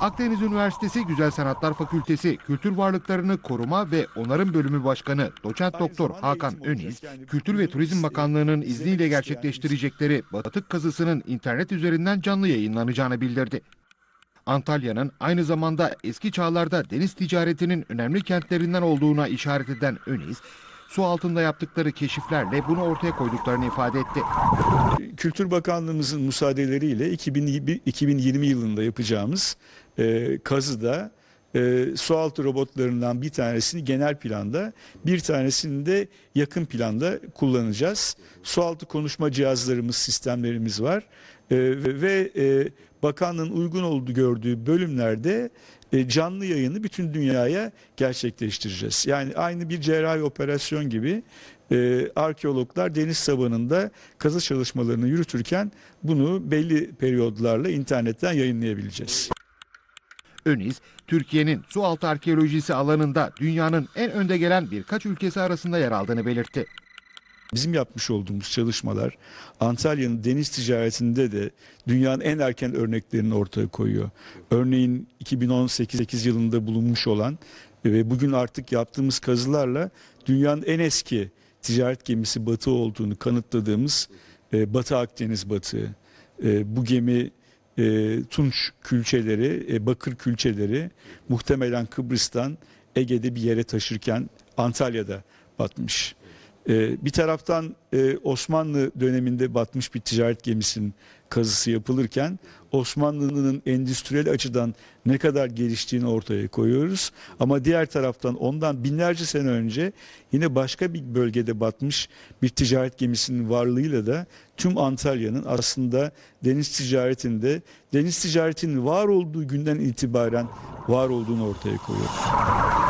Akdeniz Üniversitesi Güzel Sanatlar Fakültesi Kültür Varlıklarını Koruma ve Onarım Bölümü Başkanı Doçent Doktor Hakan Öniz, Kültür ve Turizm Bakanlığı'nın izniyle gerçekleştirecekleri batık kazısının internet üzerinden canlı yayınlanacağını bildirdi. Antalya'nın aynı zamanda eski çağlarda deniz ticaretinin önemli kentlerinden olduğuna işaret eden Öniz, su altında yaptıkları keşiflerle bunu ortaya koyduklarını ifade etti. Kültür Bakanlığımızın müsaadeleriyle 2020, 2020 yılında yapacağımız e, kazıda e, sualtı robotlarından bir tanesini genel planda, bir tanesini de yakın planda kullanacağız. Sualtı konuşma cihazlarımız, sistemlerimiz var E, ve, ve e, bakanlığın uygun olduğu gördüğü bölümlerde e, canlı yayını bütün dünyaya gerçekleştireceğiz. Yani aynı bir cerrahi operasyon gibi e, arkeologlar deniz tabanında kazı çalışmalarını yürütürken bunu belli periyodlarla internetten yayınlayabileceğiz. Öniz, Türkiye'nin su altı arkeolojisi alanında dünyanın en önde gelen birkaç ülkesi arasında yer aldığını belirtti. Bizim yapmış olduğumuz çalışmalar Antalya'nın deniz ticaretinde de dünyanın en erken örneklerini ortaya koyuyor. Örneğin 2018 yılında bulunmuş olan ve bugün artık yaptığımız kazılarla dünyanın en eski ticaret gemisi Batı olduğunu kanıtladığımız e, Batı Akdeniz batığı. E, bu gemi e, Tunç külçeleri, e, bakır külçeleri muhtemelen Kıbrıs'tan Ege'de bir yere taşırken Antalya'da batmış. E, bir taraftan e, Osmanlı döneminde batmış bir ticaret gemisinin kazısı yapılırken Osmanlı'nın endüstriyel açıdan ne kadar geliştiğini ortaya koyuyoruz. Ama diğer taraftan ondan binlerce sene önce yine başka bir bölgede batmış bir ticaret gemisinin varlığıyla da tüm Antalya'nın aslında deniz ticaretinde deniz ticaretinin var olduğu günden itibaren var olduğunu ortaya koyuyoruz.